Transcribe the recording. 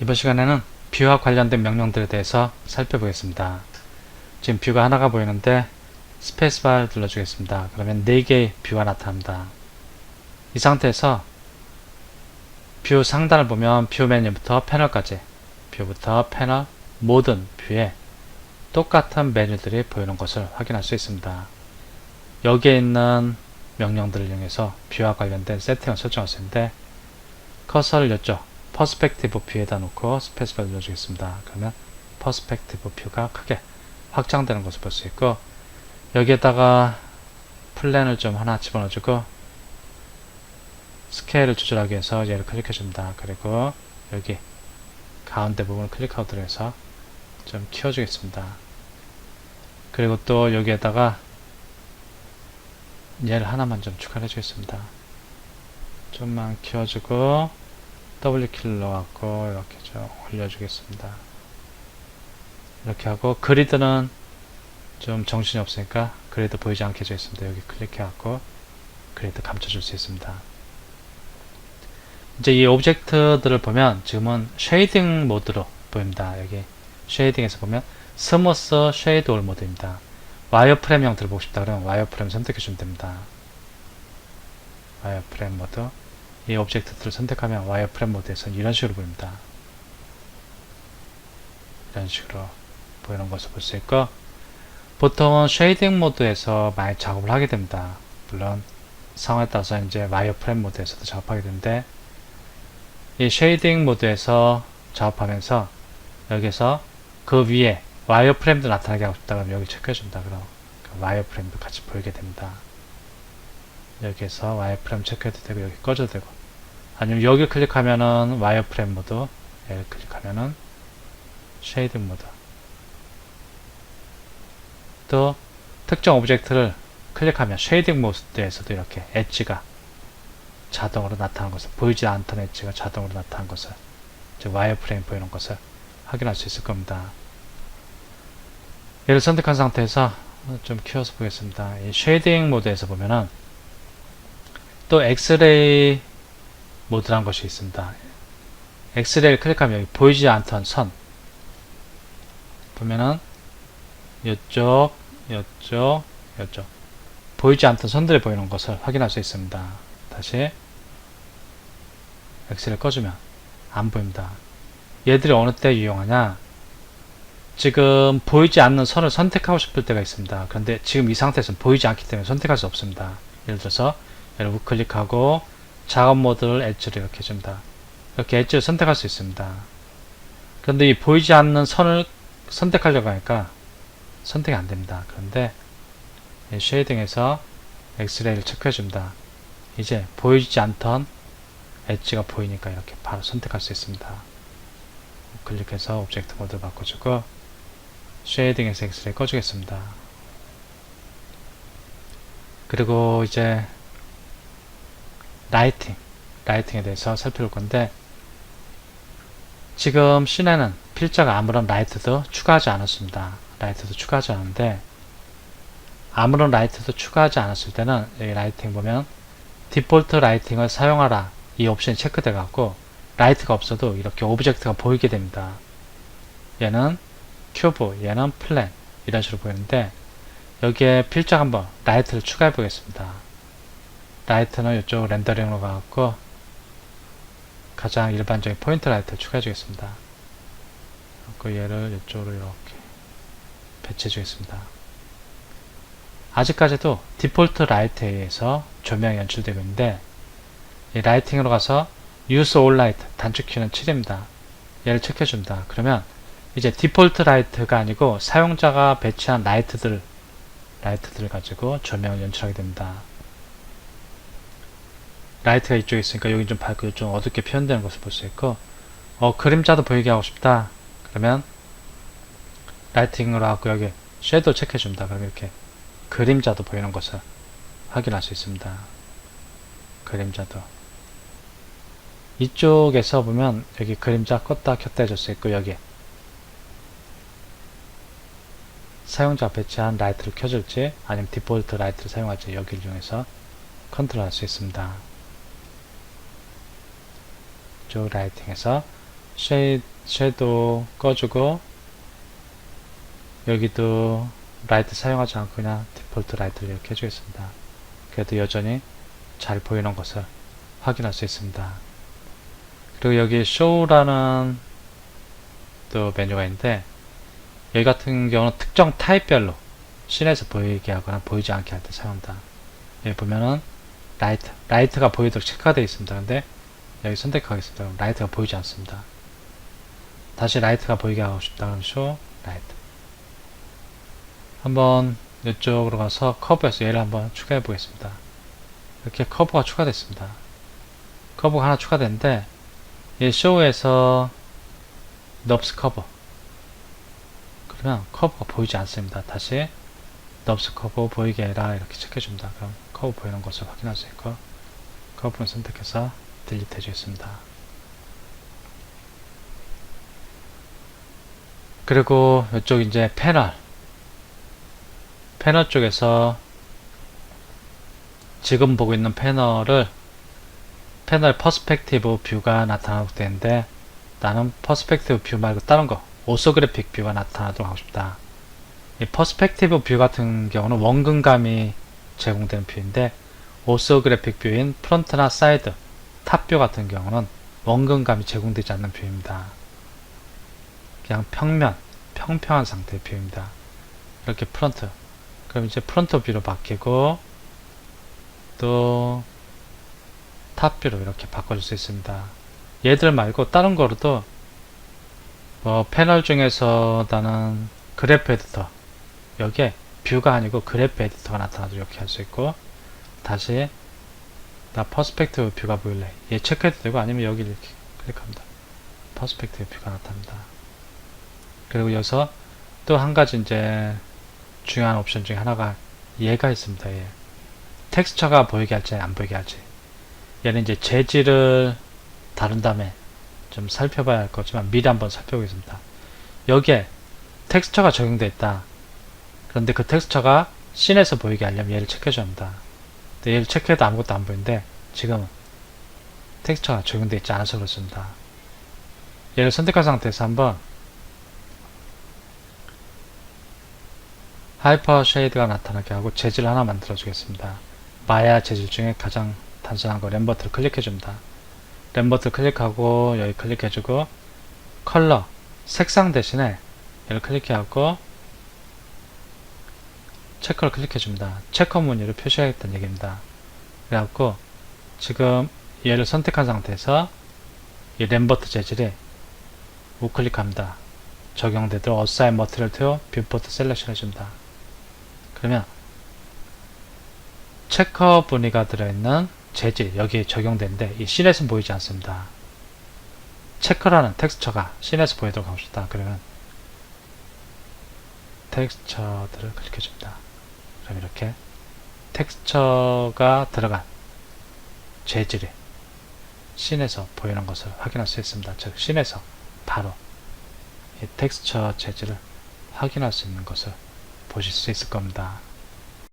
이번 시간에는 뷰와 관련된 명령들에 대해서 살펴보겠습니다. 지금 뷰가 하나가 보이는데 스페이스바를 눌러주겠습니다. 그러면 4개의 뷰가 나타납니다. 이 상태에서 뷰 상단을 보면 뷰 메뉴부터 패널까지 뷰부터 패널 모든 뷰에 똑같은 메뉴들이 보이는 것을 확인할 수 있습니다. 여기에 있는 명령들을 이용해서 뷰와 관련된 세팅을 설정할 수 있는데 커서를 이쪽 퍼스펙티브 뷰에다 놓고 스페이스바 눌러주겠습니다. 그러면 퍼스펙티브 뷰가 크게 확장되는 것을 볼 수 있고 여기에다가 플랜을 좀 하나 집어넣어주고 스케일을 조절하기 위해서 얘를 클릭해 줍니다. 그리고 여기 가운데 부분을 클릭하고 들어가서 좀 키워주겠습니다. 그리고 또 여기에다가 얘를 하나만 좀 추가해 주겠습니다. 좀만 키워주고 키를 넣어갖고 이렇게 좀 올려주겠습니다. 이렇게 하고 그리드는 좀 정신이 없으니까 그리드 보이지 않게 해줘 있습니다. 여기 클릭해갖고 그리드 감춰줄 수 있습니다. 이제 이 오브젝트들을 보면 지금은 쉐이딩 모드로 보입니다. 여기 쉐이딩에서 보면 스무스 쉐이드 올 모드입니다. 와이어프레임 형태를 보고 싶다 그러면 와이어프레임 선택해 주면 됩니다. 와이어프레임 모드 이 오브젝트들을 선택하면 와이어프레임 모드에서는 이런 식으로 보입니다. 이런 식으로 보이는 것을 볼 수 있고 보통은 쉐이딩 모드에서 많이 작업을 하게 됩니다. 물론 상황에 따라서 이제 와이어프레임 모드에서도 작업하게 되는데 이 쉐이딩 모드에서 작업하면서 여기서 그 위에 와이어프레임도 나타나게 하고 싶다 그러면 여기 체크해준다 그럼 그 와이어프레임도 같이 보이게 됩니다. 여기에서 와이어프레임 체크해도 되고 여기 꺼져도 되고 아니면 여기 클릭하면은 와이어프레임 모드 여기 클릭하면은 쉐이딩 모드 또 특정 오브젝트를 클릭하면 쉐이딩 모드에서도 이렇게 엣지가 자동으로 나타나는 것을 보이지 않던 엣지가 자동으로 나타나는 것을 즉 와이어프레임 보이는 것을 확인할 수 있을 겁니다. 얘를 선택한 상태에서 좀 키워서 보겠습니다. 이 쉐이딩 모드에서 보면은 또 엑스레이 모드란 것이 있습니다. 엑스레이를 클릭하면 여기 보이지 않던 선 보면은 이쪽, 이쪽, 이쪽 보이지 않던 선들이 보이는 것을 확인할 수 있습니다. 다시 엑스레이를 꺼주면 안 보입니다. 얘들이 어느 때 유용하냐 지금 보이지 않는 선을 선택하고 싶을 때가 있습니다. 그런데 지금 이 상태에서는 보이지 않기 때문에 선택할 수 없습니다. 예를 들어서 얘를 우클릭하고 작업 모드를 엣지를 이렇게 줍니다. 이렇게 엣지를 선택할 수 있습니다. 그런데 이 보이지 않는 선을 선택하려고 하니까 선택이 안 됩니다. 그런데 이 쉐이딩에서 엑스레이를 체크해 줍니다. 이제 보이지 않던 엣지가 보이니까 이렇게 바로 선택할 수 있습니다. 클릭해서 오브젝트 모드 바꿔주고 쉐이딩에서 엑스레이 꺼주겠습니다. 그리고 이제 라이팅, 라이팅에 대해서 살펴볼 건데 지금 씬에는 필자가 아무런 라이트도 추가하지 않았습니다. 라이트도 추가하지 않았는데 아무런 라이트도 추가하지 않았을 때는 여기 라이팅 보면 디폴트 라이팅을 사용하라 이 옵션이 체크돼 갖고 라이트가 없어도 이렇게 오브젝트가 보이게 됩니다. 얘는 큐브, 얘는 플랜 이런 식으로 보이는데 여기에 필적 한번 라이트를 추가해 보겠습니다. 라이트는 이쪽 렌더링으로 가갖고 가장 일반적인 포인트 라이트를 추가해 주겠습니다. 그 얘를 이쪽으로 이렇게 배치해 주겠습니다. 아직까지도 디폴트 라이트에 의해서 조명이 연출되고 있는데 이 라이팅으로 가서 Use All Light 단축 키는 7입니다. 얘를 체크해줍니다. 그러면 이제 디폴트 라이트가 아니고 사용자가 배치한 라이트들 라이트들을 가지고 조명을 연출하게 됩니다. 라이트가 이쪽에 있으니까 여기 좀 밝고 좀 어둡게 표현되는 것을 볼 수 있고 어 그림자도 보이게 하고 싶다. 그러면 라이팅으로 하고 여기 섀도우 체크해 줍니다. 그럼 이렇게 그림자도 보이는 것을 확인할 수 있습니다. 그림자도 이쪽에서 보면 여기 그림자 껐다 켰다 해줄 수 있고 여기 사용자 배치한 라이트를 켜줄지 아니면 디폴트 라이트를 사용할지 여기를 이용해서 컨트롤 할 수 있습니다. 이쪽 라이팅에서 쉐이, 섀도우 꺼주고 여기도 라이트 사용하지 않고 그냥 디폴트 라이트를 이렇게 해주겠습니다. 그래도 여전히 잘 보이는 것을 확인할 수 있습니다. 그리고 여기 show라는 또 메뉴가 있는데 여기 같은 경우는 특정 타입별로 씬에서 보이게 하거나 보이지 않게 할 때 사용합니다. 여기 보면은 라이트, 라이트가 보이도록 체크가 되어 있습니다. 근데 여기 선택하겠습니다. 그럼 라이트가 보이지 않습니다. 다시 라이트가 보이게 하고 싶다. 그럼 show 라이트. 한번 이쪽으로 가서 커브에서 얘를 한번 추가해 보겠습니다. 이렇게 커브가 추가됐습니다. 커브가 하나 추가됐는데 이 쇼에서 넙스 커버 그러면 커브가 보이지 않습니다. 다시 넙스 커브 보이게 해라 이렇게 체크해줍니다. 그럼 커브 보이는 것을 확인할 수 있고 커브를 선택해서 딜리트 해주겠습니다. 그리고 이쪽 이제 패널 패널 쪽에서 지금 보고 있는 패널을 패널 퍼스펙티브 뷰가 나타나게 되는데 나는 퍼스펙티브 뷰 말고 다른 거 오소그래픽 뷰가 나타나도록 하고 싶다. 이 퍼스펙티브 뷰 같은 경우는 원근감이 제공되는 뷰인데 오소그래픽 뷰인 프론트나 사이드, 탑뷰 같은 경우는 원근감이 제공되지 않는 뷰입니다. 그냥 평면, 평평한 상태의 뷰입니다. 이렇게 프론트. 그럼 이제 프론트 뷰로 바뀌고 또 탑뷰로 이렇게 바꿔줄 수 있습니다. 얘들 말고 다른 거로도 뭐 패널 중에서 나는 그래프 에디터 여기에 뷰가 아니고 그래프 에디터가 나타나도록 이렇게 할 수 있고 다시 나 퍼스펙티브 뷰가 보일래 얘 체크해도 되고 아니면 여기 이렇게 클릭합니다. 퍼스펙티브 뷰가 나타납니다. 그리고 여기서 또 한 가지 이제 중요한 옵션 중에 하나가 얘가 있습니다. 얘. 텍스처가 보이게 할지 안 보이게 할지 얘는 이제 재질을 다룬 다음에 좀 살펴봐야 할 거지만 미리 한번 살펴보겠습니다. 여기에 텍스처가 적용되어 있다. 그런데 그 텍스처가 씬에서 보이게 하려면 얘를 체크해줘야 합니다. 얘를 체크해도 아무것도 안 보이는데 지금 텍스처가 적용되어 있지 않아서 그렇습니다. 얘를 선택한 상태에서 한번 하이퍼 쉐이드가 나타나게 하고 재질 하나 만들어 주겠습니다. 마야 재질 중에 가장 단순한 거 램버트를 클릭해 줍니다. 램버트 클릭하고 여기 클릭해 주고 컬러 색상 대신에 얘를 클릭해하고 체커를 클릭해 줍니다. 체커 무늬를 표시하겠다는 얘기입니다. 그래갖고 지금 얘를 선택한 상태에서 이 램버트 재질에 우클릭합니다. 적용되도록 어사인 머티리얼 투 뷰포트 셀렉션 해줍니다. 그러면 체커 무늬가 들어있는 재질 여기에 적용되는데 이 씬에서 보이지 않습니다. 체커라는 텍스처가 씬에서 보이도록 하고 싶다. 그러면 텍스처들을 클릭해 줍니다. 텍스처가 들어간 재질이 씬에서 보이는 것을 확인할 수 있습니다. 즉 씬에서 바로 이 텍스처 재질을 확인할 수 있는 것을 보실 수 있을 겁니다.